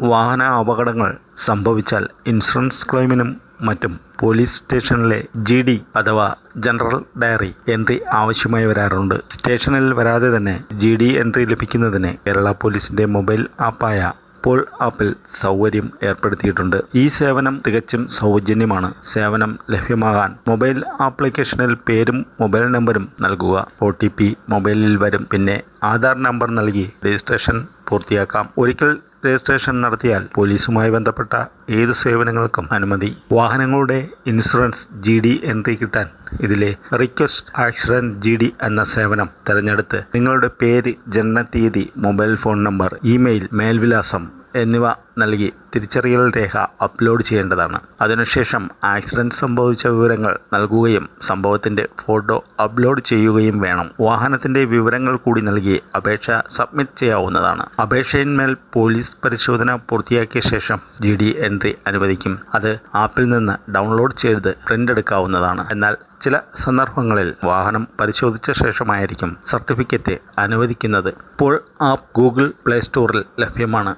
വാഹന അപകടങ്ങൾ സംഭവിച്ചാൽ ഇൻഷുറൻസ് ക്ലെയിമിനും മറ്റും പോലീസ് സ്റ്റേഷനിലെ ജി ഡി അഥവാ ജനറൽ ഡയറി എൻട്രി ആവശ്യമായി വരാറുണ്ട്. സ്റ്റേഷനിൽ വരാതെ തന്നെ ജി ഡി എൻട്രി ലഭിക്കുന്നതിന് കേരള പോലീസിന്റെ മൊബൈൽ ആപ്പായ പോൾ ആപ്പിൽ സൗകര്യം ഏർപ്പെടുത്തിയിട്ടുണ്ട്. ഈ സേവനം തികച്ചും സൗജന്യമാണ്. സേവനം ലഭ്യമാകാൻ മൊബൈൽ ആപ്ലിക്കേഷനിൽ പേരും മൊബൈൽ നമ്പരും നൽകുക. ഒ മൊബൈലിൽ വരും. പിന്നെ ആധാർ നമ്പർ നൽകി രജിസ്ട്രേഷൻ പൂർത്തിയാക്കാം. ഒരിക്കൽ രജിസ്ട്രേഷൻ നടത്തിയാൽ പോലീസുമായി ബന്ധപ്പെട്ട ഏത് സേവനങ്ങൾക്കും അനുമതി. വാഹനങ്ങളുടെ ഇൻഷുറൻസ് ജി ഡി എൻട്രി കിട്ടാൻ ഇതിലെ റിക്വസ്റ്റ് ആക്സിഡന്റ് ജി ഡി എന്ന സേവനം തിരഞ്ഞെടുത്ത് നിങ്ങളുടെ പേര് ജനനത്തീയതി മൊബൈൽ ഫോൺ നമ്പർ ഇമെയിൽ മേൽവിലാസം എന്നിവ നൽകി തിരിച്ചറിയൽ രേഖ അപ്ലോഡ് ചെയ്യേണ്ടതാണ്. അതിനുശേഷം ആക്സിഡന്റ് സംഭവിച്ച വിവരങ്ങൾ നൽകുകയും സംഭവത്തിന്റെ ഫോട്ടോ അപ്ലോഡ് ചെയ്യുകയും വേണം. വാഹനത്തിന്റെ വിവരങ്ങൾ കൂടി നൽകി അപേക്ഷ സബ്മിറ്റ് ചെയ്യാവുന്നതാണ്. അപേക്ഷയിന്മേൽ പോലീസ് പരിശോധന പൂർത്തിയാക്കിയ ശേഷം ജി ഡി എൻട്രി അനുവദിക്കും. അത് ആപ്പിൽ നിന്ന് ഡൗൺലോഡ് ചെയ്ത് പ്രിന്റ് എടുക്കാവുന്നതാണ് എന്നാൽ ചില സന്ദർഭങ്ങളിൽ വാഹനം പരിശോധിച്ച ശേഷമായിരിക്കും സർട്ടിഫിക്കറ്റ് അനുവദിക്കുന്നത്. ഇപ്പോൾ ആപ്പ് ഗൂഗിൾ പ്ലേ സ്റ്റോറിൽ ലഭ്യമാണ്.